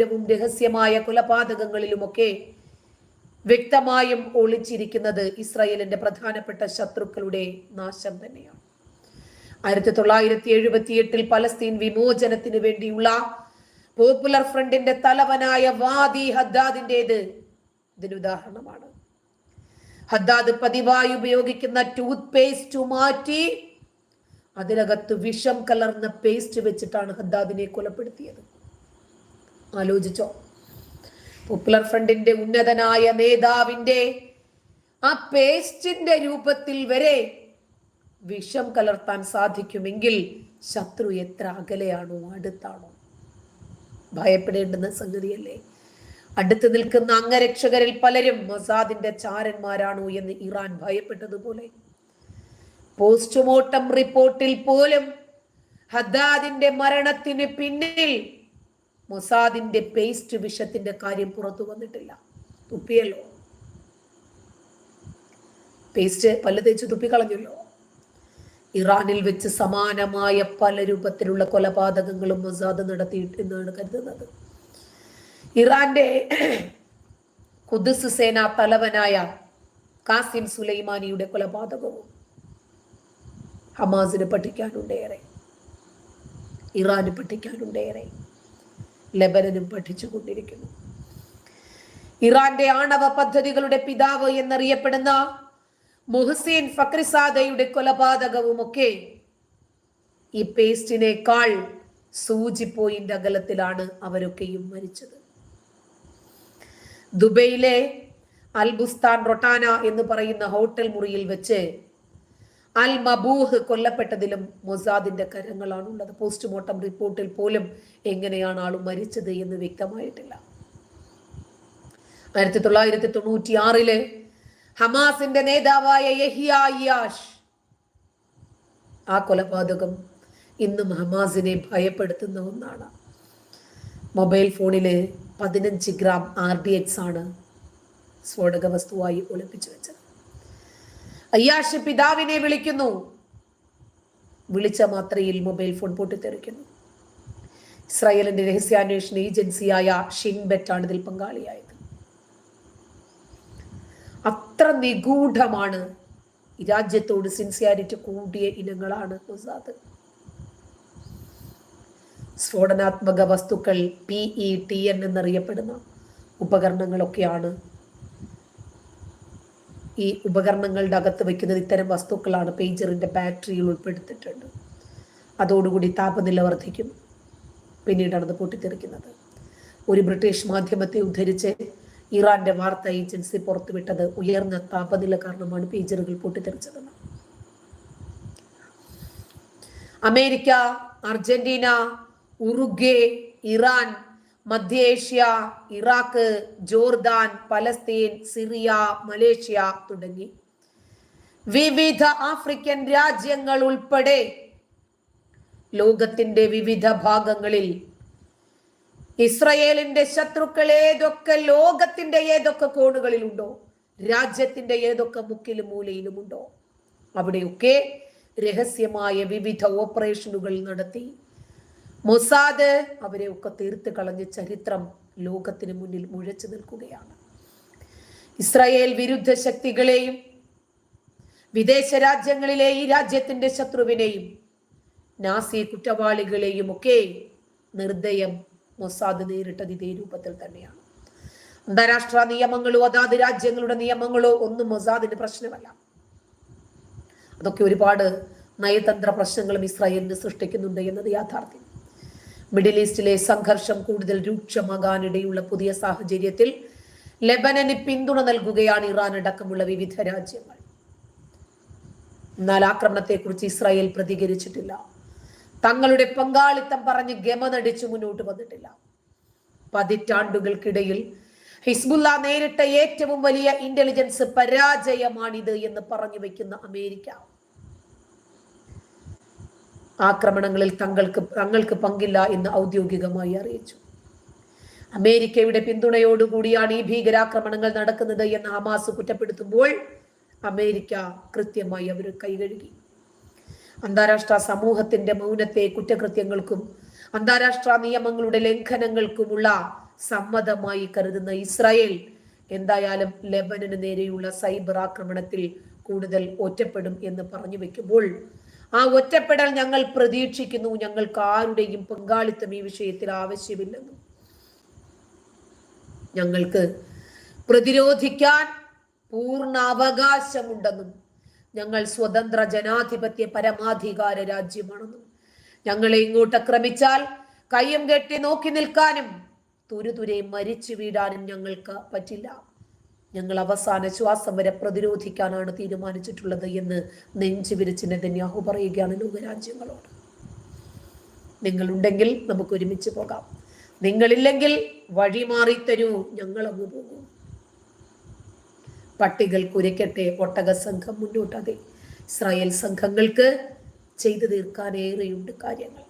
ക്രൂരവും രഹസ്യമായ കൊലപാതകങ്ങളിലുമൊക്കെ വ്യക്തമായും ഒളിച്ചിരിക്കുന്നത് ഇസ്രായേലിന്റെ പ്രധാനപ്പെട്ട ശത്രുക്കളുടെ നാശം തന്നെയാണ്. ആയിരത്തി തൊള്ളായിരത്തി എഴുപത്തി എട്ടിൽ പലസ്തീൻ വിമോചനത്തിന് വേണ്ടിയുള്ള പോപ്പുലർ ഫ്രണ്ടിന്റെ തലവനായ വാദി ഹദ്ദാദിന്റേത് ഇതിന് ഉദാഹരണമാണ്. ഹദ്ദാദ് പതിവായി ഉപയോഗിക്കുന്ന ടൂത്ത് പേസ്റ്റ് മാറ്റി അതിനകത്ത് വിഷം കലർന്ന പേസ്റ്റ് വെച്ചിട്ടാണ് ഹദ്ദാദിനെ കൊലപ്പെടുത്തിയത്. ആലോചിച്ചോ. പോപ്പുലർ ഫ്രണ്ടിന്റെ ഉന്നതനായ നേതാവിന്റെ ആ പേസ്റ്റിന്റെ രൂപത്തിൽ വരെ വിഷം കലർത്താൻ സാധിക്കുമെങ്കിൽ ശത്രു എത്ര അകലെയാണോ അടുത്താണോ? ഭയപ്പെടേണ്ടുന്ന സംഗതിയല്ലേ? അടുത്ത് നിൽക്കുന്ന അംഗരക്ഷകരിൽ പലരും മസാദിന്റെ ചാരന്മാരാണോ എന്ന് ഇറാൻ ഭയപ്പെട്ടതുപോലെ. പോസ്റ്റ്മോർട്ടം റിപ്പോർട്ടിൽ പോലും ഹദ്ദാദിന്റെ മരണത്തിന് പിന്നിൽ മൊസാദിന്റെ പേസ്റ്റ് വിഷത്തിന്റെ കാര്യം പുറത്തു വന്നിട്ടില്ല. തുപ്പിയല്ലോ. പേസ്റ്റ് പല്ല് തേച്ച് തുപ്പിക്കളഞ്ഞല്ലോ. ഇറാനിൽ വെച്ച് സമാനമായ പല രൂപത്തിലുള്ള കൊലപാതകങ്ങളും മൊസാദ് നടത്തിയിട്ട് എന്നാണ് കരുതുന്നത്. ഇറാന്റെ കുദുസ് സേനാ തലവനായ കാസിം സുലൈമാനിയുടെ കൊലപാതകവും ഹമാസിന് പഠിക്കാനുണ്ടേറെ. ഇറാന് പഠിക്കാനുണ്ടേറെ. ലെബനനും പഠിച്ചുകൊണ്ടിരിക്കുന്നു. ഇറാന്റെ ആണവ പദ്ധതികളുടെ പിതാവ് എന്നറിയപ്പെടുന്ന മുഹസീൻ ഫക്രിസാദയുടെ കൊലപാതകവുമൊക്കെ ഈ പേസ്റ്റിനേക്കാൾ സൂചി പോയിന്റ് അകലത്തിലാണ് അവരൊക്കെയും മരിച്ചത്. ദുബൈയിലെ അൽബുസ്താൻ റൊട്ടാന എന്ന് പറയുന്ന ഹോട്ടൽ മുറിയിൽ വെച്ച് അൽ മബൂഹ് കൊല്ലപ്പെട്ടതിലും മൊസാദിന്റെ കരങ്ങളാണുള്ളത് പോസ്റ്റ്മോർട്ടം റിപ്പോർട്ടിൽ പോലും എങ്ങനെയാണ് ആൾ മരിച്ചത് എന്ന് വ്യക്തമായിട്ടില്ല. ആയിരത്തി തൊള്ളായിരത്തി തൊണ്ണൂറ്റി ആറിൽ ഹമാസിന്റെ നേതാവായ യഹിയാഷ് ആ കൊലപാതകം ഇന്നും ഹമാസിനെ ഭയപ്പെടുത്തുന്ന ഒന്നാണ്. മൊബൈൽ ഫോണിൽ പതിനഞ്ച് ഗ്രാം ആർ ഡി എക്സ് ആണ് സ്ഫോടക വസ്തുവായി ഒളിപ്പിച്ചു വെച്ചത്. അയ്യാഷ് പിതാവിനെ വിളിക്കുന്നു. വിളിച്ച മാത്രയിൽ മൊബൈൽ ഫോൺ പൊട്ടിത്തെറിക്കുന്നു. ഇസ്രായേലിന്റെ രഹസ്യാന്വേഷണ ഏജൻസിയായ ഷിൻബെറ്റാണ് ഇതിൽ പങ്കാളിയായത്. അത്ര നിഗൂഢമാണ് രാജ്യത്തോട് സിൻസിയാരിറ്റി കൂടിയ ഇനങ്ങളാണ് മൊസാദ്. സ്ഫോടനാത്മക വസ്തുക്കൾ പി ഇ ടി എൻ എന്നറിയപ്പെടുന്ന ഉപകരണങ്ങളൊക്കെയാണ് ഈ ഉപകരണങ്ങളുടെ അകത്ത് വയ്ക്കുന്നത് ഇത്തരം വസ്തുക്കളാണ്. പേജറിന്റെ ബാറ്ററിയിൽ ഉൾപ്പെടുത്തിയിട്ടുണ്ട്. അതോടുകൂടി താപനില വർദ്ധിക്കും. പിന്നീടാണ് അത് പൊട്ടിത്തെറിക്കുന്നത്. ഒരു ബ്രിട്ടീഷ് മാധ്യമത്തെ ഉദ്ധരിച്ച് ഇറാന്റെ വാർത്താ ഏജൻസി പുറത്തുവിട്ടത് ഉയർന്ന താപനില കാരണമാണ് പേജറുകൾ പൊട്ടിത്തെറിച്ചതെന്ന് America Argentina Uruguay Iran മധ്യേഷ്യ Iraq Jordan Palestine Syria Malaysia തുടങ്ങി. വിവിധ ആഫ്രിക്കൻ രാജ്യങ്ങൾ ഉൾപ്പെടെ ലോകത്തിന്റെ വിവിധ ഭാഗങ്ങളിൽ ഇസ്രയേലിന്റെ ശത്രുക്കൾ ഏതൊക്കെ ലോകത്തിന്റെ ഏതൊക്കെ കോണുകളിലുണ്ടോ രാജ്യത്തിന്റെ ഏതൊക്കെ മുക്കിലും മൂലയിലുമുണ്ടോ അവിടെയൊക്കെ രഹസ്യമായ വിവിധ ഓപ്പറേഷനുകൾ നടത്തി. മൊസാദ് ഒക്കെ തീർത്ത് കളഞ്ഞ് ചരിത്രം ലോകത്തിന് മുന്നിൽ മുഴച്ചു നിൽക്കുകയാണ്. ഇസ്രായേൽ വിരുദ്ധ ശക്തികളെയും വിദേശ രാജ്യങ്ങളിലെ ഈ രാജ്യത്തിന്റെ ശത്രുവിനെയും നാസി കുറ്റവാളികളെയും ഒക്കെ നിർദ്ദയം മൊസാദ് നേരിട്ടത് ഇതേ രൂപത്തിൽ തന്നെയാണ്. അന്താരാഷ്ട്ര നിയമങ്ങളോ അതാത് രാജ്യങ്ങളുടെ നിയമങ്ങളോ ഒന്നും മൊസാദിന് പ്രശ്നമല്ല. അതൊക്കെ ഒരുപാട് നയതന്ത്ര പ്രശ്നങ്ങളും ഇസ്രായേലിന് സൃഷ്ടിക്കുന്നുണ്ട് എന്നത് യാഥാർത്ഥ്യം. മിഡിൽ ഈസ്റ്റിലെ സംഘർഷം കൂടുതൽ രൂക്ഷമാകാനിടയുള്ള പുതിയ സാഹചര്യത്തിൽ ലെബനന് പിന്തുണ നൽകുകയാണ് ഇറാൻ അടക്കമുള്ള വിവിധ രാജ്യങ്ങൾ. എന്നാൽ ആക്രമണത്തെക്കുറിച്ച് ഇസ്രായേൽ പ്രതികരിച്ചിട്ടില്ല. തങ്ങളുടെ പങ്കാളിത്തം പറഞ്ഞ് ഗമനടിച്ചു മുന്നോട്ട് വന്നിട്ടില്ല. പതിറ്റാണ്ടുകൾക്കിടയിൽ ഹിസ്ബുല്ല നേരിട്ട ഏറ്റവും വലിയ ഇന്റലിജൻസ് പരാജയമാണിത് എന്ന് പറഞ്ഞു വെക്കുന്ന അമേരിക്ക. ആക്രമണങ്ങളിൽ തങ്ങൾക്ക് തങ്ങൾക്ക് പങ്കില്ല എന്ന് ഔദ്യോഗികമായി അറിയിച്ചു. അമേരിക്കയുടെ പിന്തുണയോടുകൂടിയാണ് ഈ ഭീകരാക്രമണങ്ങൾ നടക്കുന്നത് എന്ന് ഹമാസ് കുറ്റപ്പെടുത്തുമ്പോൾ അമേരിക്ക കൃത്യമായി അവർ കൈകഴുകി. അന്താരാഷ്ട്ര സമൂഹത്തിന്റെ മൗനത്തെ കുറ്റകൃത്യങ്ങൾക്കും അന്താരാഷ്ട്ര നിയമങ്ങളുടെ ലംഘനങ്ങൾക്കുമുള്ള സമ്മതമായി കരുതുന്ന ഇസ്രായേൽ എന്തായാലും ലെബനന് നേരെയുള്ള സൈബർ ആക്രമണത്തിൽ കൂടുതൽ ഒറ്റപ്പെടും എന്ന് പറഞ്ഞു വെക്കുമ്പോൾ ആ ഒറ്റപ്പെടൽ ഞങ്ങൾ പ്രതീക്ഷിക്കുന്നു. ഞങ്ങൾക്ക് ആരുടെയും പങ്കാളിത്തം ഈ വിഷയത്തിൽ ആവശ്യമില്ലെന്നും. ഞങ്ങൾക്ക് പ്രതിരോധിക്കാൻ പൂർണ അവകാശമുണ്ടെന്നും ഞങ്ങൾ സ്വതന്ത്ര ജനാധിപത്യ പരമാധികാര രാജ്യമാണെന്നും ഞങ്ങളെ ഇങ്ങോട്ട് ആക്രമിച്ചാൽ കയ്യും കെട്ടി നോക്കി നിൽക്കാനും തുരുതുരെ മരിച്ചു വീടാനും ഞങ്ങൾക്ക് പറ്റില്ല. ഞങ്ങൾ അവസാന ശ്വാസം വരെ പ്രതിരോധിക്കാനാണ് തീരുമാനിച്ചിട്ടുള്ളത് എന്ന് നെഞ്ചു വിരിച്ച് നെതന്യാഹു പറയുകയാണ് ലോകരാജ്യങ്ങളോട്. നിങ്ങളുണ്ടെങ്കിൽ നമുക്ക് ഒരുമിച്ച് പോകാം. നിങ്ങളില്ലെങ്കിൽ വഴി മാറി തരൂ ഞങ്ങൾ അങ്ങ് പോകും. പട്ടികൾ കുരയ്ക്കട്ടെ ഒട്ടക സംഘം മുന്നോട്ടതെ. ഇസ്രായേൽ സംഘങ്ങൾക്ക് ചെയ്തു തീർക്കാനേറെയുണ്ട് കാര്യങ്ങൾ.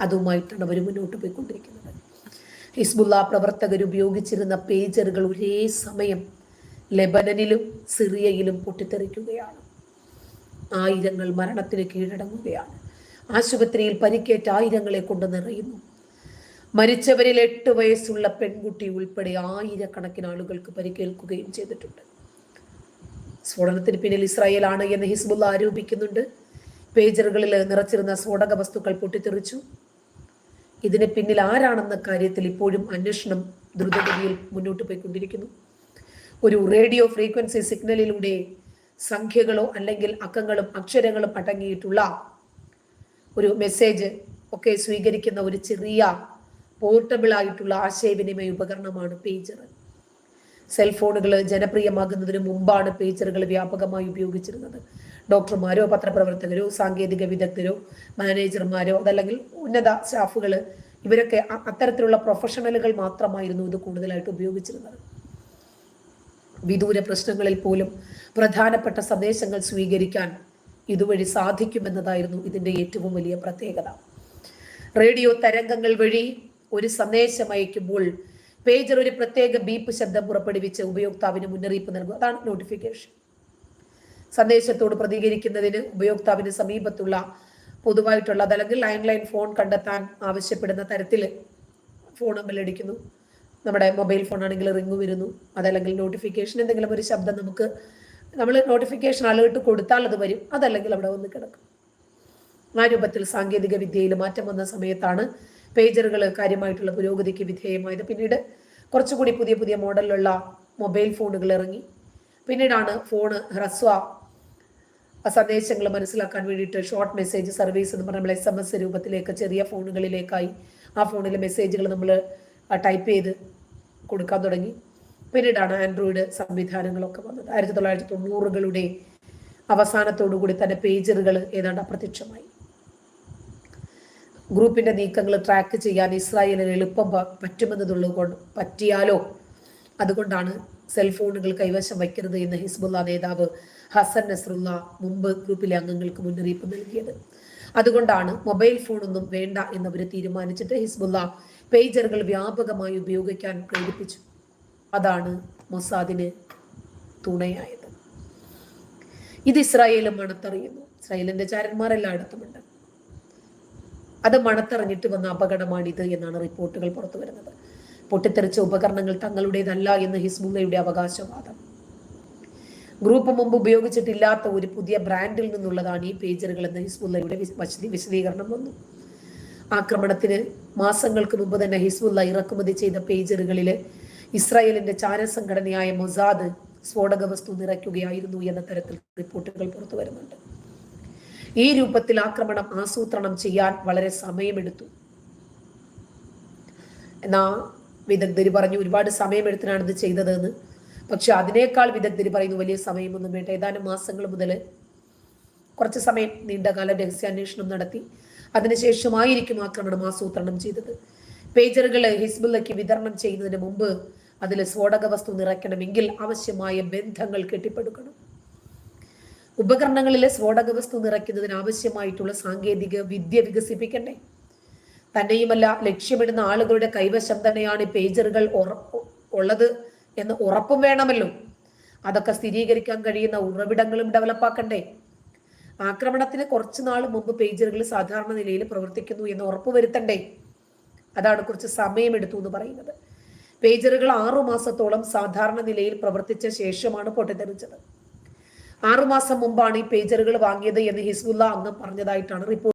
അതുമായിട്ടാണ് അവർ മുന്നോട്ട് പോയിക്കൊണ്ടിരിക്കുന്നത്. ഹിസ്ബുല്ല പ്രവർത്തകർ ഉപയോഗിച്ചിരുന്ന പേജറുകൾ ഒരേ സമയം ലെബനനിലും സിറിയയിലും പൊട്ടിത്തെറിക്കുകയാണ്. ആയിരങ്ങൾ മരണത്തിന് കീഴടങ്ങുകയാണ്. ആശുപത്രിയിൽ പരിക്കേറ്റ ആയിരങ്ങളെ കൊണ്ട് നിറയുന്നു. മരിച്ചവരിൽ എട്ട് വയസ്സുള്ള പെൺകുട്ടി ഉൾപ്പെടെ ആയിരക്കണക്കിന് ആളുകൾക്ക് പരിക്കേൽക്കുകയും ചെയ്തിട്ടുണ്ട്. സ്ഫോടനത്തിന് പിന്നിൽ ഇസ്രായേൽ ആണ് എന്ന് ഹിസ്ബുള്ള ആരോപിക്കുന്നുണ്ട്. പേജറുകളിൽ നിറച്ചിരുന്ന സ്ഫോടക വസ്തുക്കൾ പൊട്ടിത്തെറിച്ചു. ഇതിന് പിന്നിൽ ആരാണെന്ന കാര്യത്തിൽ ഇപ്പോഴും അന്വേഷണം ദ്രുതഗതിയിൽ മുന്നോട്ട് പോയിക്കൊണ്ടിരിക്കുന്നു. ഒരു റേഡിയോ ഫ്രീക്വൻസി സിഗ്നലിലൂടെ സംഖ്യകളോ അല്ലെങ്കിൽ അക്കങ്ങളും അക്ഷരങ്ങളും അടങ്ങിയിട്ടുള്ള ഒരു മെസ്സേജ് ഒക്കെ സ്വീകരിക്കുന്ന ഒരു ചെറിയ പോർട്ടബിൾ ആയിട്ടുള്ള ആശയവിനിമയ ഉപകരണമാണ് പേജർ സെൽഫോണുകൾ ജനപ്രിയമാകുന്നതിന് മുമ്പാണ് പേജറുകൾ വ്യാപകമായി ഉപയോഗിച്ചിരുന്നത്. ഡോക്ടർമാരോ പത്രപ്രവർത്തകരോ സാങ്കേതിക വിദഗ്ധരോ മാനേജർമാരോ അതല്ലെങ്കിൽ ഉന്നത സ്റ്റാഫുകൾ ഇവരൊക്കെ അത്തരത്തിലുള്ള പ്രൊഫഷണലുകൾ മാത്രമായിരുന്നു ഇത് കൂടുതലായിട്ട് ഉപയോഗിച്ചിരുന്നത്. വിദൂര പ്രശ്നങ്ങളിൽ പോലും പ്രധാനപ്പെട്ട സന്ദേശങ്ങൾ സ്വീകരിക്കാൻ ഇതുവഴി സാധിക്കുമെന്നതായിരുന്നു ഇതിന്റെ ഏറ്റവും വലിയ പ്രത്യേകത. റേഡിയോ തരംഗങ്ങൾ വഴി ഒരു സന്ദേശം അയക്കുമ്പോൾ പേജർ ഒരു പ്രത്യേക ബീപ്പ് ശബ്ദം പുറപ്പെടുവിച്ച് ഉപയോക്താവിന് മുന്നറിയിപ്പ് നൽകും. അതാണ് നോട്ടിഫിക്കേഷൻ സന്ദേശത്തോട് പ്രതികരിക്കുന്നതിന് ഉപയോക്താവിന് സമീപത്തുള്ള പൊതുവായിട്ടുള്ള അതല്ലെങ്കിൽ ലൈൻ ലൈൻ ഫോൺ കണ്ടെത്താൻ ആവശ്യപ്പെടുന്ന തരത്തിൽ ഫോൺ ബെല്ലടിക്കുന്നു നമ്മുടെ മൊബൈൽ ഫോൺ ആണെങ്കിൽ റിങ് വരുന്നു. അതല്ലെങ്കിൽ നോട്ടിഫിക്കേഷൻ എന്തെങ്കിലും ഒരു ശബ്ദം നമുക്ക് നമ്മൾ നോട്ടിഫിക്കേഷൻ അലേർട്ട് കൊടുത്താൽ അത് വരും. അതല്ലെങ്കിൽ അവിടെ വന്ന് കിടക്കും. ആ രൂപത്തിൽ സാങ്കേതിക വിദ്യയിൽ മാറ്റം വന്ന സമയത്താണ് പേജറുകൾ കാര്യമായിട്ടുള്ള പുരോഗതിക്ക് വിധേയമായത്. പിന്നീട് കുറച്ചുകൂടി പുതിയ പുതിയ മോഡലിലുള്ള മൊബൈൽ ഫോണുകൾ ഇറങ്ങി. പിന്നീടാണ് ഫോണ് ഹ്രസ്വ സന്ദേശങ്ങൾ മനസ്സിലാക്കാൻ വേണ്ടിയിട്ട് ഷോർട്ട് മെസ്സേജ് സർവീസ് എന്ന് പറഞ്ഞാൽ എസ് എം എസ് രൂപത്തിലേക്ക് ചെറിയ ഫോണുകളിലേക്കായി ആ ഫോണിലെ മെസ്സേജുകൾ നമ്മൾ ടൈപ്പ് ചെയ്ത് കൊടുക്കാൻ തുടങ്ങി. പിന്നീടാണ് ആൻഡ്രോയിഡ് സംവിധാനങ്ങളൊക്കെ വന്നത്. ആയിരത്തി തൊള്ളായിരത്തി തൊണ്ണൂറുകളുടെ അവസാനത്തോടു കൂടി തന്നെ പേജറുകൾ ഏതാണ്ട് അപ്രത്യക്ഷമായി. ഗ്രൂപ്പിന്റെ നീക്കങ്ങൾ ട്രാക്ക് ചെയ്യാൻ ഇസ്രായേലിന് എളുപ്പം പറ്റുമെന്നതുള്ളത് കൊണ്ട് പറ്റിയാലോ? അതുകൊണ്ടാണ് സെൽഫോണുകൾ കൈവശം വയ്ക്കരുത് എന്ന് ഹിസ്ബുല്ല നേതാവ് ഹസൻ നസ്രുല്ല മുമ്പ് ഗ്രൂപ്പിലെ അംഗങ്ങൾക്ക് മുന്നറിയിപ്പ് നൽകിയത്. അതുകൊണ്ടാണ് മൊബൈൽ ഫോണൊന്നും വേണ്ട എന്നവർ തീരുമാനിച്ചിട്ട് ഹിസ്ബുല്ല പേജറുകൾ വ്യാപകമായി ഉപയോഗിക്കാൻ പ്രേരിപ്പിച്ചു. അതാണ് മൊസാദിന് തുണയായത്. ഇത് ഇസ്രായേലും മണത്തറിയുന്നു. ഇസ്രായേലിന്റെ ചാരന്മാർ എല്ലായിടത്തുമുണ്ട് അത് മണത്തറിഞ്ഞിട്ട് വന്ന അപകടമാണിത് എന്നാണ് റിപ്പോർട്ടുകൾ പുറത്തു വരുന്നത്. പൊട്ടിത്തെറിച്ച ഉപകരണങ്ങൾ തങ്ങളുടേതല്ല എന്ന് ഹിസ്ബുള്ളയുടെ അവകാശവാദം. ഗ്രൂപ്പ് മുമ്പ് ഉപയോഗിച്ചിട്ടില്ലാത്ത ഒരു പുതിയ ബ്രാൻഡിൽ നിന്നുള്ളതാണ് ഈ പേജറുകൾ എന്ന് ഹിസ്ബുള്ളയുടെ വിശദീകരണം വന്നു. ആക്രമണത്തിന് മാസങ്ങൾക്ക് മുമ്പ് തന്നെ ഹിസ്ബുല്ല ഇറക്കുമതി ചെയ്ത പേജറുകളിൽ ഇസ്രായേലിന്റെ ചാര സംഘടനയായ മൊസാദ് സ്ഫോടക വസ്തു നിറയ്ക്കുകയായിരുന്നു എന്ന തരത്തിൽ റിപ്പോർട്ടുകൾ പുറത്തു വരുന്നുണ്ട്. ഈ രൂപത്തിൽ ആക്രമണം ആസൂത്രണം ചെയ്യാൻ വളരെ സമയമെടുത്തു. എന്നാ വിദഗ്ധർ പറഞ്ഞു ഒരുപാട് സമയമെടുത്തിനാണ് ഇത് ചെയ്തതെന്ന്. പക്ഷെ അതിനേക്കാൾ വിദഗ്ധർ പറയുന്നു വലിയ സമയമൊന്നും വേണ്ട. ഏതാനും മാസങ്ങൾ മുതൽ കുറച്ച് സമയം നീണ്ടകാല രഹസ്യാന്വേഷണം നടത്തി. അതിനുശേഷമായിരിക്കും ആക്രമണം ആസൂത്രണം ചെയ്തത്. പേജറുകൾ ഹിസ്ബുല്ലയ്ക്ക് വിതരണം ചെയ്യുന്നതിന് മുമ്പ് അതിൽ സ്ഫോടക വസ്തു നിറയ്ക്കണമെങ്കിൽ ആവശ്യമായ ബന്ധങ്ങൾ കെട്ടിപ്പടുക്കണം. ഉപകരണങ്ങളിലെ സ്ഫോടക വസ്തു നിറയ്ക്കുന്നതിന് ആവശ്യമായിട്ടുള്ള സാങ്കേതിക വിദ്യ വികസിപ്പിക്കണ്ടേ? തന്നെയുമല്ല ലക്ഷ്യമിടുന്ന ആളുകളുടെ കൈവശം തന്നെയാണ് പേജറുകൾ ഉള്ളത് എന്ന് ഉറപ്പും വേണമല്ലോ. അതൊക്കെ സ്ഥിരീകരിക്കാൻ കഴിയുന്ന ഉറവിടങ്ങളും ഡെവലപ്പാക്കണ്ടേ? ആക്രമണത്തിന് കുറച്ചു നാൾ മുമ്പ് പേജറുകൾ സാധാരണ നിലയിൽ പ്രവർത്തിക്കുന്നു എന്ന് ഉറപ്പുവരുത്തണ്ടേ അതാണ് കുറച്ച് സമയമെടുത്തു എന്ന് പറയുന്നത്. പേജറുകൾ ആറു മാസത്തോളം സാധാരണ നിലയിൽ പ്രവർത്തിച്ച ശേഷമാണ് പൊട്ടിത്തെറിച്ചത്. ആറുമാസം മുമ്പാണ് ഈ പേജറുകൾ വാങ്ങിയത് എന്ന് ഹിസ്ബുല്ല അംഗം പറഞ്ഞതായിട്ടാണ് റിപ്പോർട്ട്